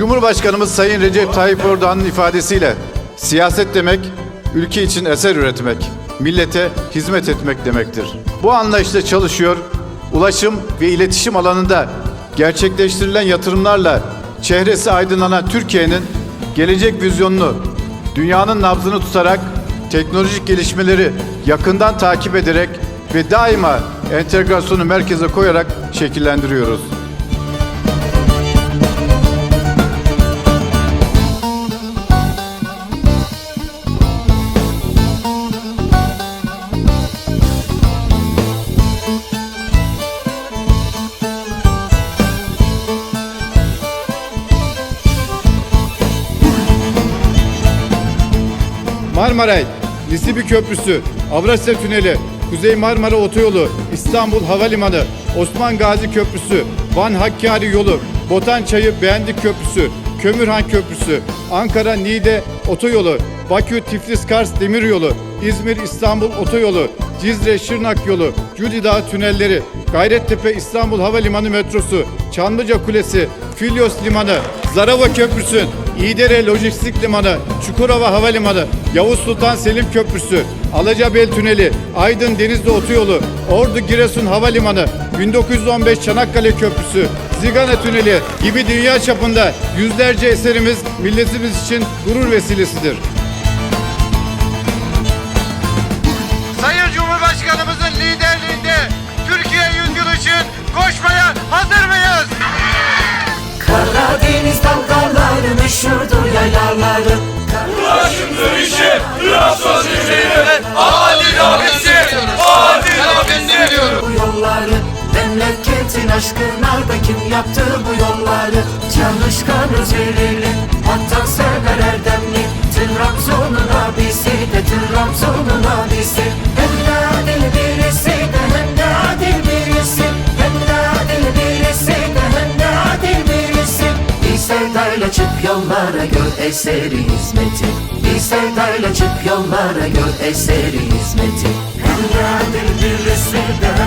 Cumhurbaşkanımız Sayın Recep Tayyip Erdoğan'ın ifadesiyle siyaset demek ülke için eser üretmek, millete hizmet etmek demektir. Bu anlayışla çalışıyor, ulaşım ve iletişim alanında gerçekleştirilen yatırımlarla çehresi aydınlanan Türkiye'nin gelecek vizyonunu dünyanın nabzını tutarak teknolojik gelişmeleri yakından takip ederek ve daima entegrasyonu merkeze koyarak şekillendiriyoruz. Marmaray, Lisibi Köprüsü, Avrasya Tüneli, Kuzey Marmara Otoyolu, İstanbul Havalimanı, Osman Gazi Köprüsü, Van Hakkari Yolu, Botan Çayı Beğendik Köprüsü, Kömürhan Köprüsü, Ankara Niğde Otoyolu, Bakü Tiflis Kars Demiryolu, İzmir İstanbul Otoyolu, Cizre Şırnak Yolu, Cudi Dağı Tünelleri, Gayrettepe İstanbul Havalimanı Metrosu, Çamlıca Kulesi, Filyos Limanı, Zarava Köprüsü, İdere Lojistik Limanı, Çukurova Havalimanı, Yavuz Sultan Selim Köprüsü, Alacabel Tüneli, Aydın Denizli Otoyolu, Ordu Giresun Havalimanı, 1915 Çanakkale Köprüsü, Zigana Tüneli gibi dünya çapında yüzlerce eserimiz milletimiz için gurur vesilesidir. İşi, Trabzon şehri, adil abisi, adil abisi diyorum. bu yolları Memleketin aşkına da kim yaptı bu yolları? Çalışkan özverili, vatansever erdemli. Trabzon'un abisi de Trabzon'un abisi sevdayla çık yollara gör eseri hizmeti. Bir sevdayla çık yollara gör eseri hizmeti. De adil birisi de